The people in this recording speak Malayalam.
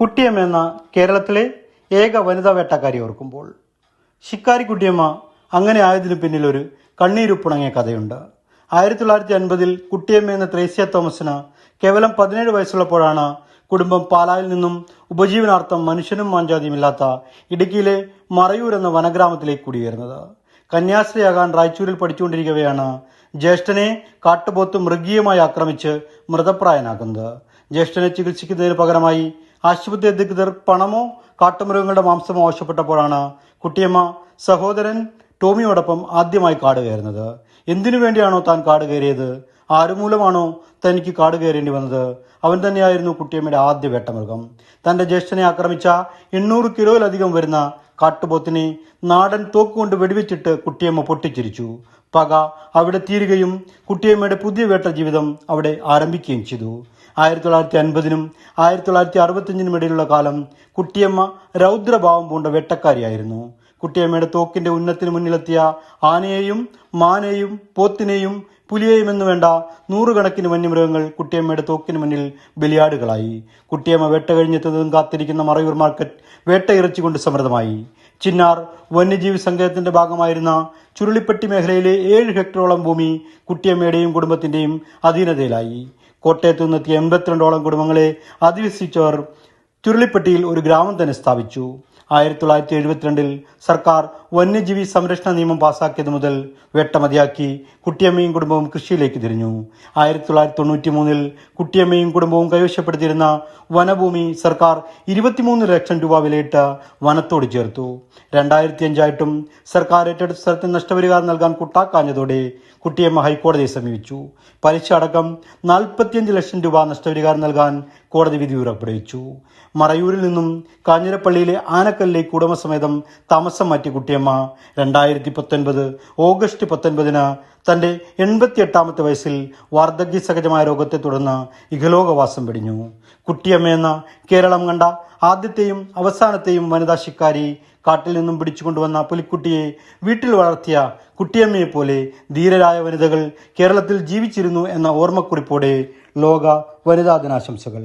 കുട്ടിയമ്മ എന്ന കേരളത്തിലെ ഏക വനിതാ വേട്ടക്കാരി ഓർക്കുമ്പോൾ ശിക്കാരി കുട്ടിയമ്മ അങ്ങനെ ആയതിനു പിന്നിൽ ഒരു കണ്ണീരുപ്പുണങ്ങിയ കഥയുണ്ട്. ആയിരത്തി തൊള്ളായിരത്തി അൻപതിൽ കുട്ടിയമ്മ എന്ന ത്രേസ്യ തോമസിന് കേവലം പതിനേഴ് വയസ്സുള്ളപ്പോഴാണ് കുടുംബം പാലായിൽ നിന്നും ഉപജീവനാർത്ഥം മനുഷ്യനും മാഞ്ചാതിയുമില്ലാത്ത ഇടുക്കിയിലെ മറയൂർ എന്ന വനഗ്രാമത്തിലേക്ക് കുടിയേറുന്നത്. കന്യാസ്ത്രീയാകാൻ റായ്ചൂരിൽ പഠിച്ചുകൊണ്ടിരിക്കവെയാണ് ജ്യേഷ്ഠനെ കാട്ടുപോത്ത് മൃഗീയമായി ആക്രമിച്ച് മൃതപ്രായനാക്കുന്നത്. ജ്യേഷ്ഠനെ ചികിത്സിക്കുന്നതിന് പകരമായി ആശുപത്രി അധികൃതർ പണമോ കാട്ടുമൃഗങ്ങളുടെ മാംസമോ ആവശ്യപ്പെട്ടപ്പോഴാണ് കുട്ടിയമ്മ സഹോദരൻ ടോമിയോടൊപ്പം ആദ്യമായി കാട് കയറുന്നത്. എന്തിനു വേണ്ടിയാണോ താൻ കാട് കയറിയത്? ആരുമൂലമാണോ തനിക്ക് കാട് കയറേണ്ടി വന്നത്? അവൻ തന്നെയായിരുന്നു കുട്ടിയമ്മയുടെ ആദ്യ വേട്ടമൃഗം. തന്റെ ജ്യേഷ്ഠനെ ആക്രമിച്ച എണ്ണൂറ് കിലോയിലധികം വരുന്ന കാട്ടുപോത്തിനെ നാടൻ തോക്കുകൊണ്ട് വെടിവെച്ചിട്ട് കുട്ടിയമ്മ പൊട്ടിച്ചിരിച്ചു. പക അവിടെ തീരുകയും കുട്ടിയമ്മയുടെ പുതിയ വേട്ട ജീവിതം അവിടെ ആരംഭിക്കുകയും ചെയ്തു. ആയിരത്തി തൊള്ളായിരത്തി അൻപതിനും ആയിരത്തി തൊള്ളായിരത്തി അറുപത്തിയഞ്ചിനും ഇടയിലുള്ള കാലം കുട്ടിയമ്മ രൗദ്രഭാവം പൂണ്ട വെട്ടക്കാരിയായിരുന്നു. കുട്ടിയമ്മയുടെ തോക്കിന്റെ ഉന്നത്തിന് മുന്നിലെത്തിയ ആനയെയും മാനെയും പോത്തിനെയും പുലിയെയും എന്ന് വേണ്ട നൂറുകണക്കിന് വന്യമൃഗങ്ങൾ കുട്ടിയമ്മയുടെ തോക്കിന് മുന്നിൽ ബലിയാടുകളായി. കുട്ടിയമ്മ വേട്ട കഴിഞ്ഞെത്തുന്നതും കാത്തിരിക്കുന്ന മറയൂർ മാർക്കറ്റ് വേട്ട ഇറച്ചിക്കൊണ്ട് സമൃദ്ധമായി. ചിന്നാർ വന്യജീവി സങ്കേതത്തിന്റെ ഭാഗമായിരുന്ന ചുരുളിപ്പെട്ടി മേഖലയിലെ ഏഴ് ഹെക്ടറോളം ഭൂമി കുട്ടിയമ്മയുടെയും കുടുംബത്തിന്റെയും അധീനതയിലായി. കോട്ടയത്തു നിന്നെത്തിയ എൺപത്തിരണ്ടോളം കുടുംബങ്ങളെ അധിവസിച്ചവർ ചുരുളിപ്പെട്ടിയിൽ ഒരു ഗ്രാമം തന്നെ സ്ഥാപിച്ചു. ആയിരത്തി തൊള്ളായിരത്തി എഴുപത്തിരണ്ടിൽ സർക്കാർ വന്യജീവി സംരക്ഷണ നിയമം പാസാക്കിയത് മുതൽ വേട്ടമതിയാക്കി കുട്ടിയമ്മയും കുടുംബവും കൃഷിയിലേക്ക് തിരിഞ്ഞു. ആയിരത്തി തൊള്ളായിരത്തി തൊണ്ണൂറ്റി മൂന്നിൽ കുട്ടിയമ്മയും കുടുംബവും കൈവശപ്പെടുത്തിയിരുന്ന വനഭൂമി സർക്കാർ ഇരുപത്തിമൂന്ന് ലക്ഷം രൂപ വിലയിട്ട് വനത്തോട് ചേർത്തു. രണ്ടായിരത്തി അഞ്ചായിട്ടും സർക്കാർ ഏറ്റെടുത്ത സ്ഥലത്തിന് നഷ്ടപരിഹാരം നൽകാൻ കുട്ടാക്കാഞ്ഞതോടെ കുട്ടിയമ്മ ഹൈക്കോടതിയെ സമീപിച്ചു. പലിശ അടക്കം നാൽപ്പത്തിയഞ്ച് ലക്ഷം രൂപ നഷ്ടപരിഹാരം നൽകാൻ കോടതി വിധി പുറപ്പെടുവിച്ചു മറയൂരിൽ നിന്നും കാഞ്ഞിരപ്പള്ളിയിലെ ആനക്കല്ലിലേക്ക് കുടുംബസമേതം താമസം മാറ്റിയ കുട്ടിയമ്മ രണ്ടായിരത്തി പത്തൊൻപത് ഓഗസ്റ്റ് പത്തൊൻപതിന് തന്റെ എൺപത്തിയെട്ടാമത്തെ വയസ്സിൽ വാർദ്ധക്യ സഹജമായ രോഗത്തെ തുടർന്ന് ഇഹലോകവാസം വെടിഞ്ഞു. കുട്ടിയമ്മയെന്ന കേരളം കണ്ട ആദ്യത്തെയും അവസാനത്തെയും വനിതാ ശിക്കാരി കാട്ടിൽ നിന്നും പിടിച്ചുകൊണ്ടുവന്ന പുലിക്കുട്ടിയെ വീട്ടിൽ വളർത്തിയ കുട്ടിയമ്മയെ പോലെ ധീരരായ വനിതകൾ കേരളത്തിൽ ജീവിച്ചിരുന്നു എന്ന ഓർമ്മക്കുറിപ്പോടെ ലോക വനിതാ ദിനാശംസകൾ.